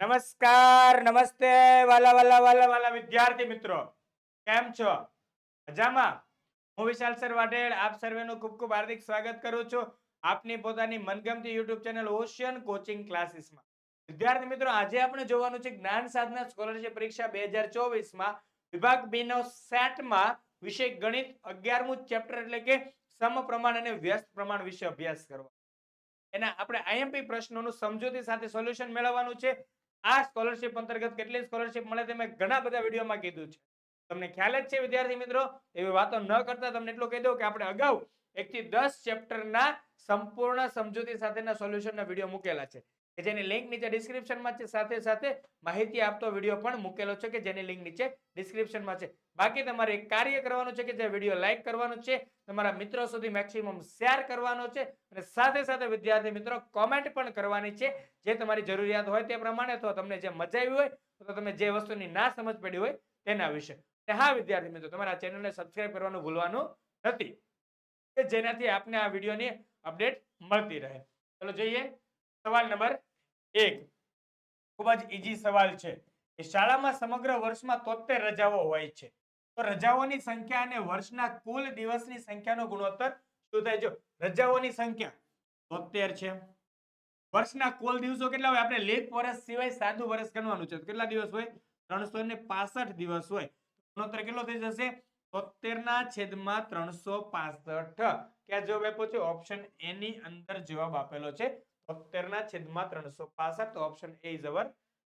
નમસ્કાર, નમસ્તે, વાલા વાલા વાલા વાલા વિદ્યાર્થી મિત્રો. કેમ છો? મજામાં? હું વિશાલ સર વાઢેર આપ સર્વેનું ખૂબ ખૂબ હાર્દિક સ્વાગત કરું છું આપની પોતાની મનગમતી યુટ્યુબ ચેનલ ઓશિયન કોચિંગ ક્લાસીસમાં. વિદ્યાર્થી મિત્રો, આજે આપણે જોવાનું છે જ્ઞાન સાધના સ્કોલરશિપ પરીક્ષા બે હજાર વિભાગ બી નો સેટમાં વિષય ગણિત અગિયારમું ચેપ્ટર એટલે કે સમપ્રમાણ અને વ્યસ્ત પ્રમાણ વિશે અભ્યાસ કરવો એના આપણે આઈએમપી પ્રશ્નોનું સમજૂતી સાથે સોલ્યુશન મેળવવાનું છે. આ સ્કોલરશિપ અંતર્ગત કેટલી સ્કોલરશિપ મળે તે મેં ઘણા બધા વિડીયોમાં કીધું છે. તમને ખ્યાલ જ છે, વિદ્યાર્થી મિત્રો? એવી વાતો ન કરતા તમને એટલું કહી દઉં કે આપણે અગાઉ એક થી દસ ચેપ્ટરના સંપૂર્ણ સમજૂતી સાથેના સોલ્યુશનના વીડિયો મૂકેલા છે. કે જેની લિંક નીચે ડિસ્ક્રિપ્શનમાં છે, સાથે સાથે માહિતી આપતો વીડિયો પણ મૂકેલો છે, કે જેની લિંક નીચે ડિસ્ક્રિપ્શનમાં છે. બાકી તમારે એક કાર્ય કરવાનું છે કે જે વીડિયો લાઈક કરવાનો છે, તમારા મિત્રો સુધી મેક્સિમમ શેર કરવાનો છે અને સાથે સાથે વિદ્યાર્થી મિત્રો કોમેન્ટ પણ કરવાની છે. જે તમારી જરૂરિયાત હોય તે પ્રમાણે અથવા તમને જે મજા આવી હોય અથવા તમે જે વસ્તુની ના સમજ પડી હોય તેના વિશે. અને હા, વિદ્યાર્થી મિત્રો, તમારા ચેનલને સબસ્ક્રાઇબ કરવાનું ભૂલવાનું નથી. કે જેનાથી આપને આ વિડીયોની અપડેટ મળતી રહે. ચલો જોઈએ. સવાલ નંબર એક. ખૂબ જ ઈજી સવાલ છે. કે શાળામાં સમગ્ર વર્ષમાં તોતેર રજાઓ હોય છે. તો રજાઓની સંખ્યા અને વર્ષના કુલ દિવસની સંખ્યાનો ગુણોત્તર શું થાય? જો રજાઓની સંખ્યા તોતેર છે. વર્ષના કુલ દિવસો કેટલા હોય? આપણે લેપ વર્ષ સિવાય સાદું વર્ષ ગણવાનું છે. કેટલા દિવસ હોય? ત્રણસો ને પાસઠ દિવસ હોય. ગુણોત્તર કેટલો થઈ જશે? તોતેર ના છેદમાં ત્રણસો પાસઠ. ક્યાં જવાબ આપ્યો છે? ઓપ્શન એ ની અંદર જવાબ આપેલો છે. તોતેર ના છેદમાં ત્રણસો પાસઠ. Option A is our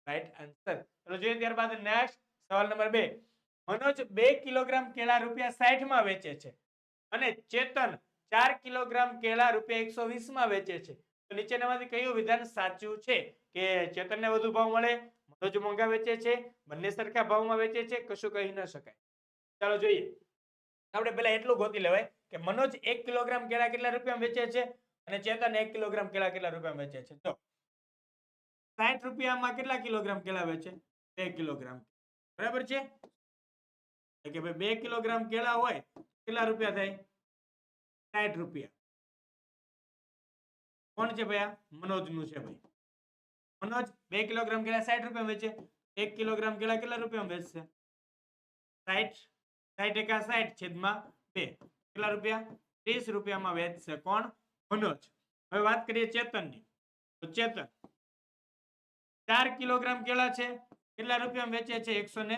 right answer ચલો જોઈએ ત્યારબાદ નેક્સ્ટ સવાલ નંબર બે. મનોજ બે કિલોગ્રામ કેળા રૂપિયા સાઠમાં વેચે છે. અને ચેતન ચાર કિલોગ્રામ કેળા રૂપિયા એકસો વીસમાં વેચે છે. તો નીચેનામાંથી કયું વિધાન સાચું છે? કે ચેતનને વધુ ભાવ મળે, મનોજ મોંઘા વેચે છે, બંને સરખા ભાવમાં વેચે છે, કશું કહી ન શકાય. ચાલો જોઈએ. આપણે પહેલા એટલું ગોતી લેવાય કે મનોજ એક કિલોગ્રામ કેળા કેટલા રૂપિયામાં વેચે છે અને ચેતન એક કિલોગ્રામ કેળા કેટલા રૂપિયામાં વેચે છે? તો સાઠ રૂપિયામાં કેટલા કિલોગ્રામ કેળા વેચે? બે કિલોગ્રામ. બરાબર છે? કે ભાઈ બે કિલોગ્રામ કેળા હોય, કેટલા રૂપિયા થાય? સાઠ રૂપિયા. કોણ છે ભાઈ મનોજનું છે ભાઈ. મનોજ, બે કિલોગ્રામ કેળા સાઠ રૂપિયા વેચે. એક કિલોગ્રામ કેળા કેટલા રૂપિયામાં વેચશે? સાઠ. સાઠ એકા સાઠ છેદમાં બે. કેટલા રૂપિયા? ત્રીસ રૂપિયામાં વેચશે. કોણ? મનોજ. હવે વાત કરીએ ચેતનની. તો ચેતન, ચાર કિલોગ્રામ કેળા છે, કેટલા રૂપિયામાં વેચે છે? એકસો ને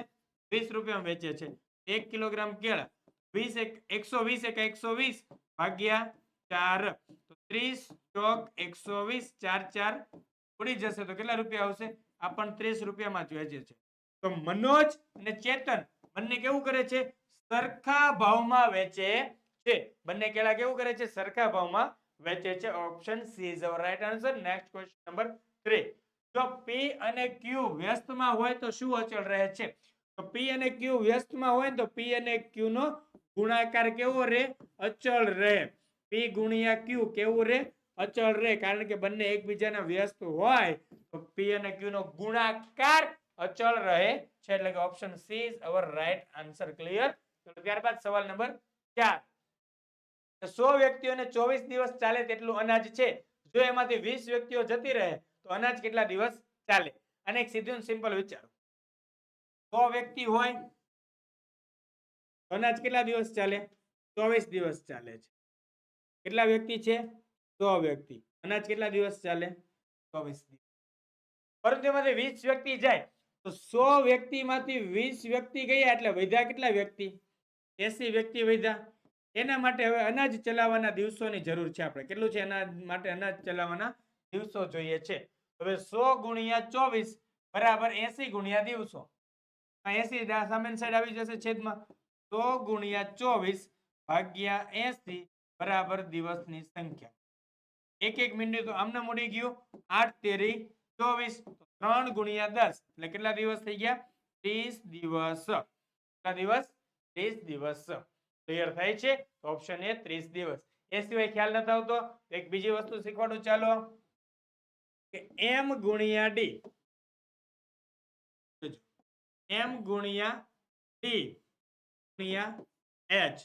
વીસ રૂપિયામાં વેચે છે. એક કિલોગ્રામ કેળા, વીસ એક, એકસો વીસ એક એકસો વીસ ભાગ્યા ચાર. તો ત્રીસ ચોક એકસો વીસ, ચાર ચાર ઉડી જશે. તો કેટલા રૂપિયા આવશે? આ પણ ત્રીસ રૂપિયામાં જ વેચે છે. તો મનોજ અને ચેતન બંને કેવું કરે છે? સરખા ભાવમાં વેચે છે. બંને કેળા કેવું કરે છે? સરખા ભાવમાં વેચે છે. Option C is our right answer next question number three જો પી અને ક્યુ વ્યસ્તમાં હોય તો શું અચળ રહે છે? P અને q વ્યસ્તમાં હોય ને તો p અને q નો ગુણાકાર કેવો રહે અચળ રહે p ગુણ્યા q કેવું રહે અચળ રહે કારણ કે બંને એકબીજાના વ્યસ્ત હોય, તો p અને q નો ગુણાકાર અચળ રહે છે. એટલે કે option C is our right answer clear તો ત્યારબાદ સવાલ નંબર 4 સો વ્યક્તિઓને ચોવીસ દિવસ ચાલે તેટલું અનાજ છે. જો એમાંથી વીસ વ્યક્તિઓ જતી રહે, તો અનાજ કેટલા દિવસ ચાલે? અને એક સીધું સિમ્પલ વિચારો. સો વ્યક્તિ હોય, અનાજ કેટલા દિવસ ચાલે? ચોવીસ દિવસ ચાલે છે. કેટલા વ્યક્તિ છે? સો વ્યક્તિ. અનાજ કેટલા દિવસ ચાલે? ચોવીસ દિવસ. પરંતુ એમાંથી વીસ વ્યક્તિ જાય, તો સો વ્યક્તિમાંથી વીસ વ્યક્તિ ગયા એટલે વધ્યા કેટલા વ્યક્તિ? એસી વ્યક્તિ વધ્યા. એના માટે હવે અનાજ ચલાવવાના દિવસોની જરૂર છે આપણે. કેટલું છે એના માટે અનાજ ચલાવવાના દિવસો જોઈએ છે? હવે સો ગુણ્યા ચોવીસ બરાબર એસી ગુણ્યા દિવસો. એસી સામેની સાઈડ આવી જશે છેદમાં. સો ગુણ્યા ચોવીસ ભાગ્યા એસી બરાબર દિવસની સંખ્યા. એક એક મિનિટ તો આમને મળી ગયું. આઠ તેરી ચોવીસ. ત્રણ ગુણ્યા દસ. એટલે કેટલા દિવસ થઈ ગયા? ત્રીસ દિવસ. કેટલા દિવસ? ત્રીસ દિવસ. ક્લિયર થાય છે? ઓપ્શન એ ત્રીસ દિવસ. એ સિવાય ખ્યાલ નથી આવતો? તો એક બીજી વસ્તુ શીખવાડું. ચાલો. એમ ગુણ્યા ડી. એમ ગુણ્યા ડી ગુણ્યા એચ.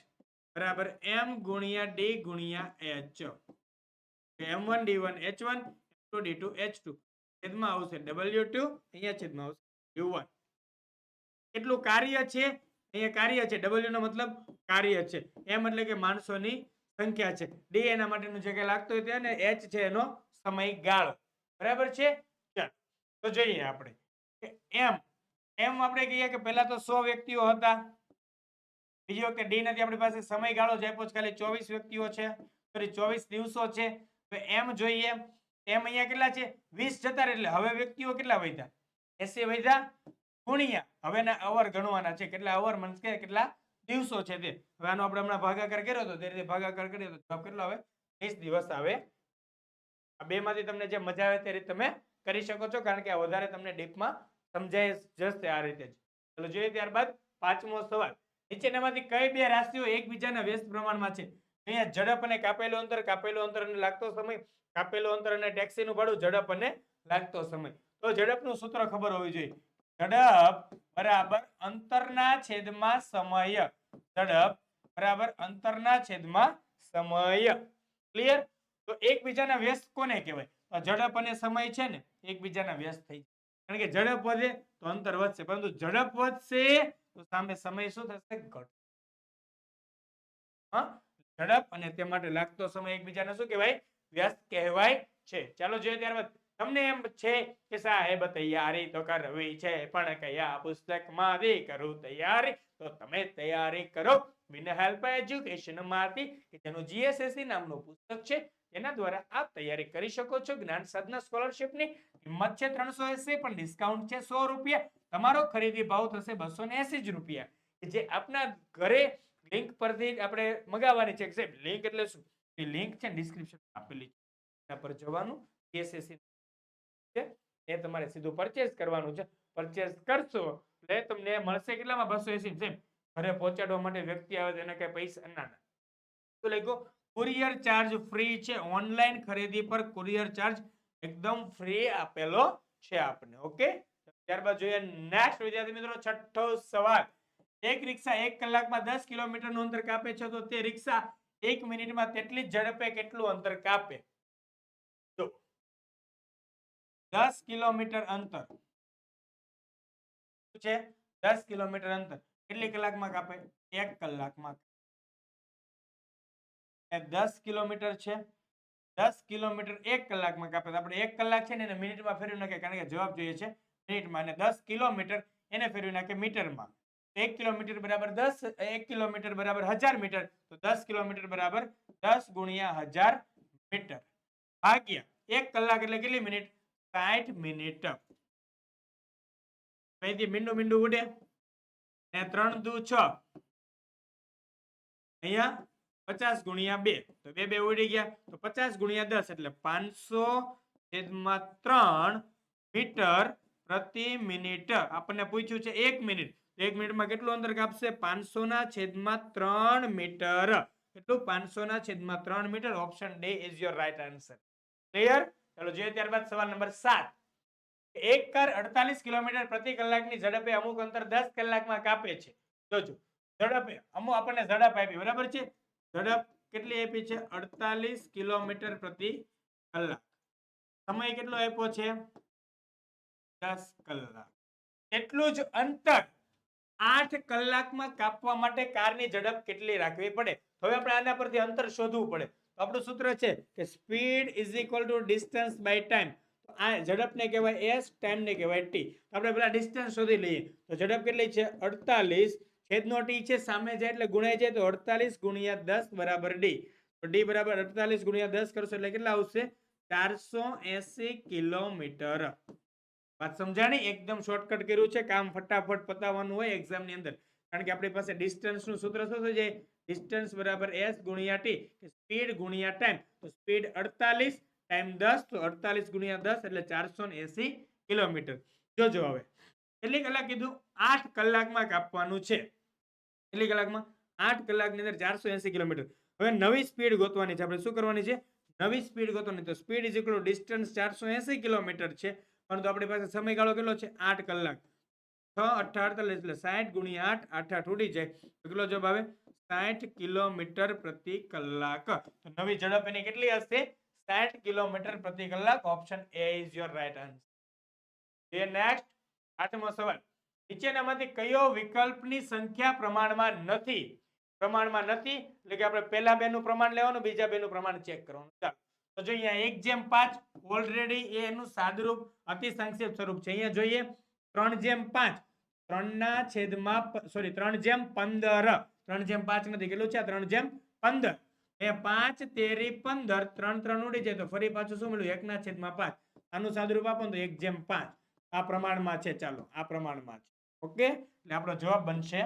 બરાબર, એમ ગુણ્યા ડી ગુણ્યા H. M one D one, H one two D two, H two. છેદમાં આવશે ડબલ્યુ ટુ, અહીંયા છેદમાં આવશે યુ વન. કેટલું કાર્ય છે? અહીંયા કાર્ય છે. ડબલ્યુ નો મતલબ કાર્ય છે. એમ એટલે કે માણસોની સંખ્યા છે. ડી એના માટેનું જે કંઈ લાગતું હોય અને એચ છે એનો સમયગાળો. બરાબર છે? ચાલો, તો જોઈએ આપણે એમ એમ આપણે કહીએ કે પહેલા તો સો વ્યક્તિઓ હતા. બીજી વખતે ડી નથી આપણી પાસે સમયગાળો જે આપ્યો ખાલી ચોવીસ વ્યક્તિઓ છે. ચોવીસ દિવસો છે. તો એમ જોઈએ, એમ અહીંયા કેટલા છે? વીસ જતા એટલે હવે વ્યક્તિઓ કેટલા વધ્યા? એસી વધ્યા. ગુણ્યા. હવેના અવર ગણવાના છે. કેટલા અવર મન કે કેટલા દિવસો છે તે. હવે આનો આપણે હમણાં ભાગાકાર કર્યો હતો તે રીતે ભાગાકાર કરીએ તો જવાબ કેટલો આવે? ત્રીસ દિવસ આવે. આ બે માંથી તમને જે મજા આવે તે રીતે તમે કરી શકો છો. કારણ કે આ વધારે તમને ડીપમાં સમજાય જશે આ રીતે જ. ચલો જોઈએ ત્યારબાદ પાંચમો સવાલ. નીચેનામાંથી કઈ બે રાશિઓ એકબીજાના વ્યસ્ત પ્રમાણમાં છે? અહીંયા ઝડપ અને કાપેલું અંતર કાપેલું અંતર અને લાગતો સમય, કાપેલું અંતર અને ટેક્સીનું ભાડું, ઝડપ અને લાગતો સમય. તો ઝડપનું સૂત્ર ખબર હોવી જોઈએ. ઝડપ બરાબર અંતરના છેદમાં સમય. ઝડપ બરાબર અંતરના છેદમાં સમય. ક્લિયર તો એકબીજાના વ્યસ્ત કોને કહેવાય? ઝડપ અને સમય છે ને, એકબીજાના વ્યસ્ત થઈ કારણ કે ઝડપ વધે તો અંતર વધશે. પરંતુ ઝડપ વધશે તો સામે સમય શું થશે? ઘટ. ઝડપ અને તે માટે લાગતો સમય એકબીજાને શું કહેવાય? વ્યસ્ત કહેવાય છે. ચાલો જોઈએ ત્યારબાદ. તમને એમ છે કે સાહેબ તૈયારી તો કરવી છે, પણ કયા પુસ્તકમાંથી કરું તૈયારી? તો તમે તૈયારી કરો. વિન હેલ્પ એજ્યુકેશનમાંથી કે જેનું જીએસએસસી નામનું પુસ્તક છે એના દ્વારા આપ તૈયારી કરી શકો છો. જ્ઞાન સાધના સ્કોલરશિપની કિંમત છે ત્રણસો એસી, પણ ડિસ્કાઉન્ટ છે સો રૂપિયા. તમારો ખરીદી ભાવ થશે બસો ને એસી જ રૂપિયા. જે આપના ઘરે લિંક પરથી આપણે મગાવવાની છે. સાહેબ લિંક એટલે શું? એ લિંક છે ડિસ્ક્રિપ્શન આપેલી છે. એના પર જવાનું. જીએસએસસી છે. એ તમારે સીધું પરચેસ કરવાનું છે. પરચેસ કરશો એટલે તમને મળશે કેટલામાં? બસો એસી. જેમ ઘરે પહોંચાડવા માટે વ્યક્તિ આવે તો એને કઈ પૈસા ના ના. તો લખો કુરિયર ચાર્જ ફ્રી છે. ઓનલાઈન ખરીદી પર કુરિયર ચાર્જ એકદમ ફ્રી આપેલો છે આપને, ઓકે? ત્યારબાદ જોઈએ નેક્સ્ટ વિદ્યાર્થી મિત્રો, છઠ્ઠો સવાલ. એક રિક્ષા એક કલાકમાં દસ કિલોમીટરનું અંતર કાપે છે તો તે રિક્ષા એક મિનિટમાં તેટલી ઝડપે કેટલું અંતર કાપે? જો દસ કિલોમીટર અંતર. છે? દસ કિલોમીટર અંતર. કેટલી કલાકમાં કાપે? એક કલાકમાં દસ કિલોમીટર છે. દસ કિલોમીટર એક કલાકમાં કાપે. આપણે એક કલાક છે ને એને મિનિટમાં ફેરવી નાખે કારણ કે જવાબ જોઈએ છે મિનિટમાં. અને દસ કિલોમીટર એને ફેરવી નાખે મીટરમાં. એક કિલોમીટર બરાબર દસ, એક કિલોમીટર બરાબર હજાર મીટર. તો દસ કિલોમીટર બરાબર દસ ગુણ્યા હજાર મીટર. ભાગ્યા. એક કલાક એટલે કેટલી મિનિટ? સાઠ મિનિટ. અહીંથી મીંડું મીંડું ઉડે. ને ત્રણ દુ છ. અહીંયા પચાસ ગુણ્યા બે. તો બે બે ઉડી ગયા. તો પચાસ ગુણ્યા દસ એટલે પાંચસો છેદમાં ત્રણ મીટર પ્રતિ મિનિટ. આપણને પૂછ્યું છે એક મિનિટ. એક મિનિટમાં કેટલું અંતર કાપશે? પાંચસો ના છેદમાં ત્રણ મીટર. કેટલું? પાંચસો ના છેદમાં ત્રણ metre. Option D is your right answer clear ચાલો જોઈએ ત્યારબાદ સવાલ નંબર સાત. એક કાર અડતાલીસ કિલોમીટર પ્રતિ કલાકની ઝડપે અમુક અંતર દસ કલાકમાં કાપે છે. જોજો. ઝડપે અમુક આપણને ઝડપ આપી. બરાબર છે? ઝડપ કેટલી આપી છે? અડતાલીસ કિલોમીટર પ્રતિ કલાક. સમય કેટલો આપ્યો છે? દસ કલાક. એટલું જ અંતર આઠ કલાકમાં કાપવા માટે કારની ઝડપ કેટલી રાખવી પડે? હવે આપણે આના પરથી અંતર શોધવું પડે. તો આપણું સૂત્ર છે કે speed is equal to distance by time. આ ઝડપને કહેવાય એસ, ટાઈમને કહેવાય ટી. આપણે પેલા ડિસ્ટન્સ શોધી લઈએ. તો ઝડપ કેટલી છે? અડતાલીસ છેદનો ટી છે, સામે જાય એટલે ગુણાય જાય તો અડતાલીસ ગુણ્યા દસ બરાબર ડી. તો ડી બરાબર અડતાલીસ ગુણ્યા દસ કરશો એટલે કેટલા આવશે? ચારસો એસી કિલોમીટર. વાત સમજાણી? એકદમ શોર્ટકટ કર્યું છે. કામ ફટાફટ પતાવવાનું હોય એક્ઝામની અંદર. કારણ કે આપણી પાસે ડિસ્ટન્સનું સૂત્ર શું થઈ જાય? ડિસ્ટન્સ બરાબર એસ ગુણ્યા ટી સ્પીડ ગુણ્યા ટાઈમ તો સ્પીડ અડતાલીસ ટાઈમ દસ, તો અડતાલીસ ગુણ્યા દસ એટલે ચારસો એસી કિલોમીટર. જોજો હવે. એટલે કલાક કીધું, આઠ કલાકમાં કાપવાનું છે. કેટલી કલાકમાં? આઠ કલાકની અંદર ચારસો એસી કિલોમીટર. હવે નવી સ્પીડ ગોતવાની છે. આપણે શું કરવાની છે? નવી સ્પીડ ગોતવાની. તો સ્પીડ ઇઝ ઇક્વલ ડિસ્ટન્સ ચારસો એસી કિલોમીટર છે. પરંતુ આપણી પાસે સમયગાળો કેટલો છે? આઠ કલાક. છ અઠા અડતાલીસ એટલે સાઠ ગુણ્યા આઠ આઠ આઠ ઉડી જાય. તો કેટલો જવાબ આવે? સાઠ કિલોમીટર પ્રતિ કલાક. તો નવી ઝડપ એની કેટલી હશે? સાઠ કિલોમીટર પ્રતિ કલાક. Option A is your right answer next આઠમો સવાલ. નીચેનામાંથી કયો વિકલ્પની સંખ્યા પ્રમાણમાં નથી? પ્રમાણમાં નથી, એટલે કે આપણે પહેલા બેનું પ્રમાણ લેવાનું, બીજા બેનું પ્રમાણ ચેક કરવાનું. ચાલો. તો જો અહીંયા એક જેમ પાંચ ઓલરેડી એનું સાદરૂપ અતિ સંક્ષેપ સ્વરૂપ છે. અહીંયા જોઈએ, ત્રણ જેમ પાંચ. ત્રણના છેદમાં સોરી ત્રણ જેમ પંદર. ત્રણ જેમ પાંચ નથી, કેટલું છે ત્રણ જેમ પંદર? એ પાંચ, તેરી પંદર. ત્રણ ત્રણ ઉડી જાય તો ફરી પાછું શું મળ્યું? એકના છેદમાં પાંચ. આનું સાદરૂપ આપો તો એક જેમ પાંચ. આ પ્રમાણમાં છે. ચાલો, આ પ્રમાણમાં છે. ઓકે? એટલે આપણો જવાબ બનશે.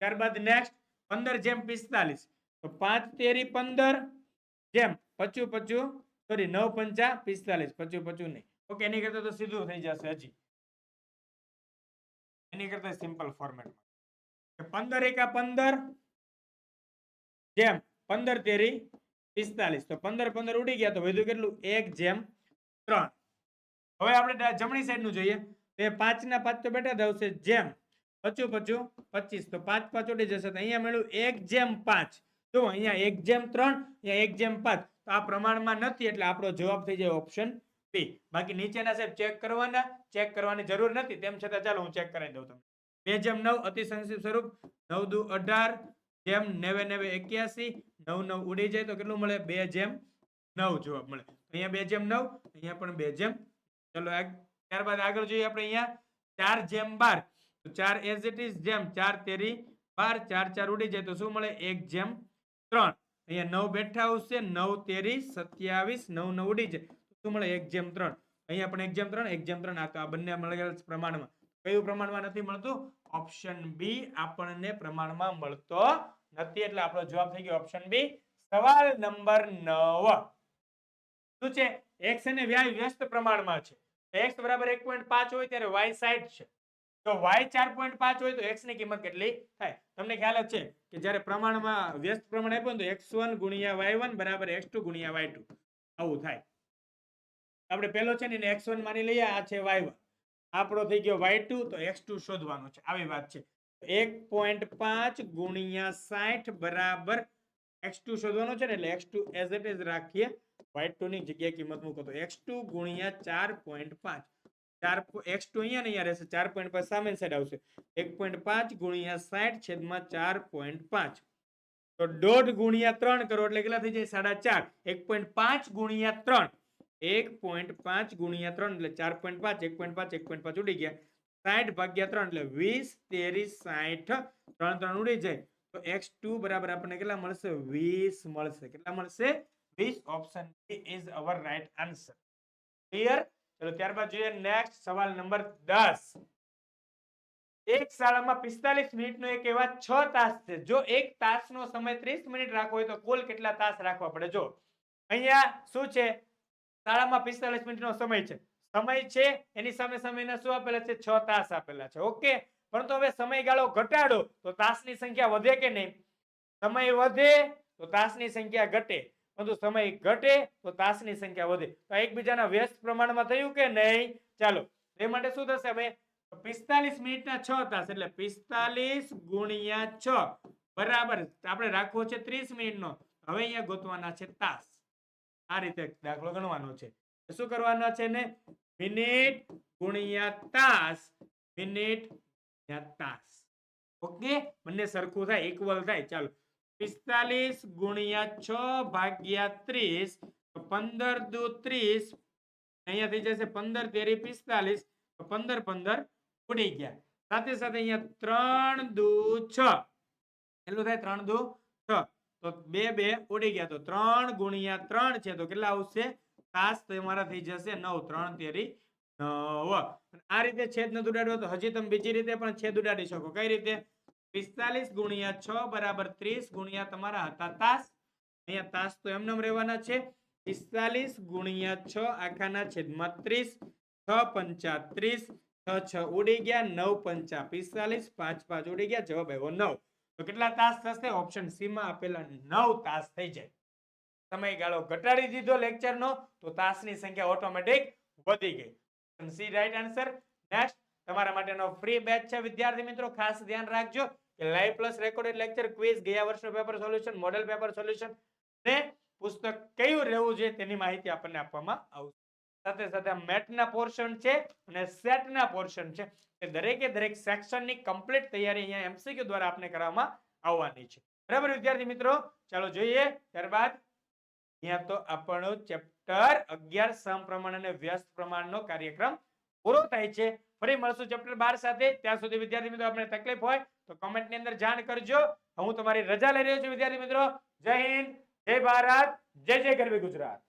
ત્યારબાદ નેક્સ્ટ પંદર જેમ પિસ્તાલીસ. તો પાંચ તેરી પંદર જેમ, પચું પચું સોરી નવ પંચા પિસ્તાલીસ, પચું પચું નહીં. ઓકે, એની કરતા તો સીધું થઈ જશે હજી. એની કરતા સિમ્પલ ફોર્મેટમાં પંદર એકા પંદર જેમ, પંદર તેરી પિસ્તાલીસ. તો પંદર પંદર ઉડી ગયા તો વધુ કેટલું? એક જેમ ત્રણ. હવે આપણે જમણી સાઈડનું જોઈએ. તો એ પાંચ ના પાંચ તો જ આવશે. જેમ પચું પચું પચીસ. તો પાંચ પાંચ ઉડી જશે. તો અહીંયા મળ્યું એક જેમ પાંચ. જો અહીંયા એક જેમ ત્રણ, અહીંયા એક જેમ પાંચ. તો આ પ્રમાણમાં નથી એટલે આપણો જવાબ થઈ જાય ઓપ્શન બી. બાકી નીચેના સાહેબ ચેક કરવાના. ચેક કરવાની જરૂર નથી. તેમ છતાં ચાલો હું ચેક કરાવી દઉં તમને. બે જેમ નવ અતિ સ્વરૂપ. નવ દુ અઢાર. જેમ નેવે નેવે એક્યાસી. નવ નવ ઉડી જાય તો કેટલું મળે? બે જેમ નવ જવાબ મળે. અહીંયા બે જેમ નવ. અહીંયા પણ બે જેમ. ચલો આગ- ત્યારબાદ આગળ જોઈએ આપણે અહીંયા ચાર જેમ બાર. તો ચાર એઝ ઇટ ઇઝ જેમ, ચાર તેરી બાર, ચાર ચાર ઉડી જાય તો શું મળે? એક જેમ ત્રણ. અહીંયા નવ બેઠા આવશે, નવ તેરી સત્યાવીસ, નવ નવ ઉડી જાય. શું મળે? એક જેમ ત્રણ. અહીંયા પણ એક જેમ ત્રણ, એક જેમ ત્રણ. આ તો આ બંને મળેલ પ્રમાણમાં. કયું પ્રમાણમાં નથી મળતું? ઓપ્શન બી આપણને પ્રમાણમાં મળતો નથી. એટલે આપણો જવાબ થઈ ગયો ઓપ્શન બી સવાલ નંબર નવ. શું છે? એક્સ અને વ્યાય વ્યસ્ત પ્રમાણમાં છે. એક્સ બરાબર હોય ત્યારે વાય સાઈડ છે. તો વાય ચાર પોઈન્ટ પાંચ હોય તો એક્સની કિંમત કેટલી થાય? તમને ખ્યાલ છે કે જ્યારે પ્રમાણમાં વ્યસ્ત પ્રમાણ આપ્યો તો એક્સ વન ગુણ્યા વાય વન બરાબર એક્સ ટુ ગુણ્યા વાય ટુ. આવું થાય. આપણે પહેલો છે ને એક્સ વન માની લઈએ, આ છે વાય આપણો થઈ ગયો વાય ટુ, તો એક્સ ટુ શોધવાનો છે. આવી વાત છે. એક પોઈન્ટ પાંચ ગુણ્યા સાઠ બરાબર એક્સ ટુ શોધવાનો છે ને, એટલે x two as it is રાખીએ વાય ટુ ની જગ્યાએ કિંમત મૂકો તો એક્સ ટુ ગુણ્યા ચાર પોઈન્ટ પાંચ. ચાર એક્સ ટુ અહીંયા ને અહીંયા રહેશે. ચાર પોઈન્ટ પાંચ સામે સાઈડ આવશે. એક પોઈન્ટ પાંચ ગુણ્યા સાઠ છેદમાં ચાર પોઈન્ટ પાંચ. તો દોઢ ગુણ્યા ત્રણ કરો એટલે કેટલા થઈ જાય? સાડા ચાર. એક પોઈન્ટ પાંચ ગુણ્યા ત્રણ. એક પોઈન્ટ પાંચ ગુણ્યા ત્રણ એટલે ચાર પોઈન્ટ પાંચ. એક પોઈન્ટ પાંચ, એક પોઈન્ટ પાંચ ઉડી ગયા. સાઠ ભાગ્યા ત્રણ એટલે વીસ તેરી સાઠ ત્રણ ત્રણ ઉડી જાય. તો એક્સ ટુ બરાબર આપણને કેટલા મળશે? વીસ મળશે. કેટલા મળશે? વીસ option is our right answer clear ચલો, ત્યારબાદ જોઈએ નેક્સ્ટ સવાલ નંબર 10 એક શાળામાં પિસ્તાલીસ મિનિટનો એક એવા છ તાસ છે. જો એક તાસનો સમય ત્રીસ મિનિટ રાખવો હોય તો કુલ કેટલા તાસ રાખવા પડે? જો, અહીંયા શું છે? શાળામાં પિસ્તાલીસ મિનિટનો સમય છે. સમય છે, એની સામે સમયના શું આપેલા છે? છ તાસ આપેલા છે. ઓકે? પરંતુ હવે સમયગાળો ઘટાડો, તો તાસની સંખ્યા વધે કે નહીં? સમય વધે, તો તાસની સંખ્યા ઘટે. પરંતુ સમય ઘટે તો તાસની સંખ્યા વધે. તો એકબીજાના વ્યસ્ત પ્રમાણમાં થયું કે નહીં? ચાલો એ માટે શું થશે હવે? પિસ્તાલીસ મિનિટના છ તાસ, એટલે પિસ્તાલીસ ગુણ્યા છ. બરાબર, આપણે રાખવો છે ત્રીસ મિનિટનો. હવે અહીંયા ગોતવાના છે તાસ. આ રીતે દાખલો ગણવાનો છે. શું કરવાનો છે ને મિનિટ ગુણ્યા તાસ, મિનિટ તાસ. ઓકે? બંને સરખું થાય ઇક્વલ થાય. ચાલો પિસ્તાલીસ ગુણ્યા છ ભાગ્યા ત્રીસ પંદર દુ ત્રીસ, અહીંયા થઈ જશે પંદર તેરી પિસ્તાલીસ પંદર પંદર ઉડી ગયા. સાથે સાથે અહીંયા ત્રણ દુ છ. કેટલું થાય? ત્રણ દુ છ. તો બે બે ઉડી ગયા. તો ત્રણ ગુણ્યા ત્રણ છે, તો કેટલા આવશે? ખાસ તમારા થઈ જશે નવ. ત્રણ તેરી નવ. આ રીતે છેદ નથી ઉડાડવો તો હજી તમે બીજી રીતે પણ છેદ ઉડાડી શકો. કઈ રીતે? પિસ્તાલીસ ગુણ્યા છ બરાબર ત્રીસ ગુણ્યા તમારા હતા તાસ. અહીંયા તાસ તો એમનેમ રહેવાના છે. પિસ્તાલીસ ગુણ્યા છ આખાના છેદમાં ત્રીસ. છ પંચા ત્રીસ. છ છ ઉડી ગયા, નવ પંચા પિસ્તાલીસ. પાંચ પાંચ ઉડી ગયા, જવાબ આવ્યો નવ. તો કેટલા તાસ થશે? ઓપ્શન સી માં આપેલા નવ તાસ થઈ જાય. સમયગાળો ઘટાડી દીધો લેક્ચરનો, તો તાસની સંખ્યા ઓટોમેટિક વધી ગઈ. C right answer. નેક્સ્ટ તમારા માટેનો ફ્રી બેચ છે. વિદ્યાર્થી મિત્રો, ખાસ ધ્યાન રાખજો કે live plus recorded lecture quiz ગયા વર્ષનું paper solution model paper solution ને પુસ્તક કયું રહેવું જોઈએ તેની માહિતી આપણને આપવામાં આવશે. સાથે સાથે મેટના પોર્શન છે અને સેટના પોર્શન છે. એ દરેકે દરેક સેક્શનની કમ્પ્લીટ તૈયારી અહીંયા એમસીક્યુ દ્વારા આપણે કરવામાં આવવાની છે. બરાબર વિદ્યાર્થી મિત્રો? ચાલો જોઈએ. ત્યારબાદ અહીંયા તો આપણો ચેપ્ટર અગિયાર, સમ પ્રમાણ અને વ્યસ્ત પ્રમાણનો કાર્યક્રમ પૂરો થાય છે. ફરી મળશું ચેપ્ટર બાર સાથે. ત્યાં સુધી વિદ્યાર્થી મિત્રો આપણે તકલીફ હોય તો કમેન્ટની અંદર જાણ કરજો. હું તમારી રજા લઈ રહ્યો છું, વિદ્યાર્થી મિત્રો. જય હિન્દ, જય ભારત, જય જય ગરવી ગુજરાત.